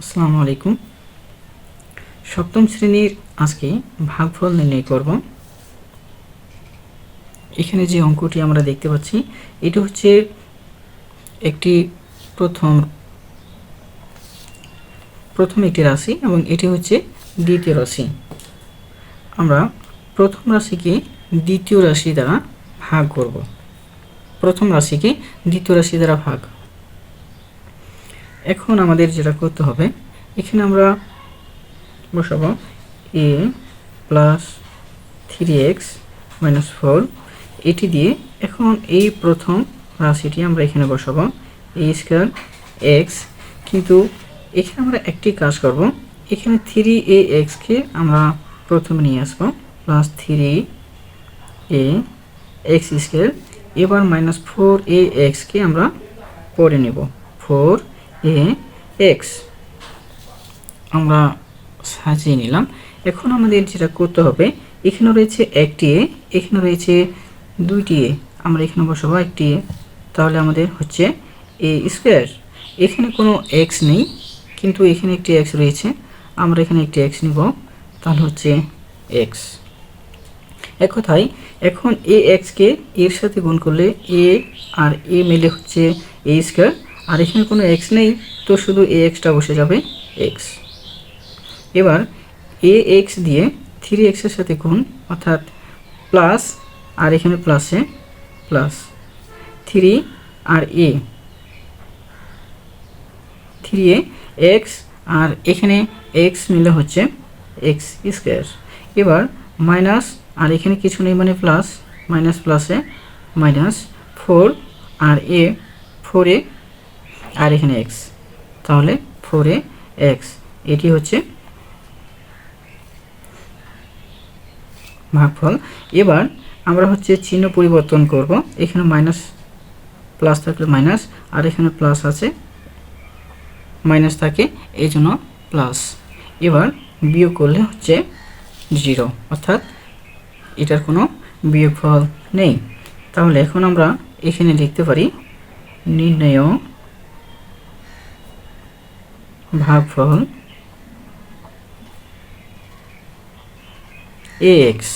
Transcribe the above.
আসসালামু আলাইকুম। সপ্তম শ্রেণির আজকে ভাগফল নির্ণয় করব। এখানে যে অঙ্কটি আমরা দেখতে পাচ্ছি, এটি হচ্ছে একটি প্রথম প্রথম একটি রাশি এবং এটি হচ্ছে দ্বিতীয় রাশি। আমরা প্রথম রাশিকে দ্বিতীয় রাশি দ্বারা ভাগ করব। প্রথম রাশিকে দ্বিতীয় রাশি দ্বারা ভাগ। এখন আমাদের যেটা করতে হবে, এখানে আমরা বসাবো A plus three X minus four এটি দিয়ে এখন এই প্রথম রাশিটি আমরা এখানে বসাবো এ স্কোয়ার এক্স কিন্তু এখানে আমরা একটি কাজ করব, এখানে থ্রি এ এক্সকে আমরা প্রথমে নিয়ে আসব plus three A X square এবার মাইনাস ফোর এ এক্সকে আমরা পরে নেব ফোর এ, এক্স। আমরা সাজিয়ে নিলাম। এখন আমাদের যেটা করতে হবে, এখানে রয়েছে একটি এ, এখানে রয়েছে দুইটি এ। আমরা এখানে বসাবো একটি এ। তাহলে আমাদের হচ্ছে এ স্কোয়ার। এখানে কোনো এক্স নেই, কিন্তু এখানে একটি এক্স রয়েছে। আমরা এখানে একটি এক্স নিব, তাহলে হচ্ছে এক্স। এক কথায় এখন এ এক্সকে এর সাথে গুণ করলে এ আর এ মিলে হচ্ছে এ স্কোয়ার। আর এখানে কোনো এক্স নেই, তো শুধু এ এক্সটা বসে যাবে এক্স এবার এ এক্স দিয়ে থ্রি এক্সের সাথে গুণ, অর্থাৎ প্লাস আর এখানে প্লাসে প্লাস থ্রি আর এ থ্রি এ এক্স আর এখানে এক্স মিলে হচ্ছে এক্স স্কোয়ার এবার মাইনাস আর এখানে কিছু নেই মানে প্লাস মাইনাস প্লাসে মাইনাস ফোর আর এ ফোর এ আর এখানে এক্স তাহলে ফোর এ এক্স এটি হচ্ছে ভাগফল। এবার আমরা হচ্ছে চিহ্ন পরিবর্তন করব। এখানে মাইনাস প্লাস থাকলে মাইনাস আর এখানে প্লাস আছে মাইনাস থাকে এই জন্য প্লাস এবার বিয়োগ করলে হচ্ছে জিরো অর্থাৎ এটার কোনো বিয়োগফল নেই। তাহলে এখন আমরা এখানে লিখতে পারি নির্ণয় ভাগফল এক্স।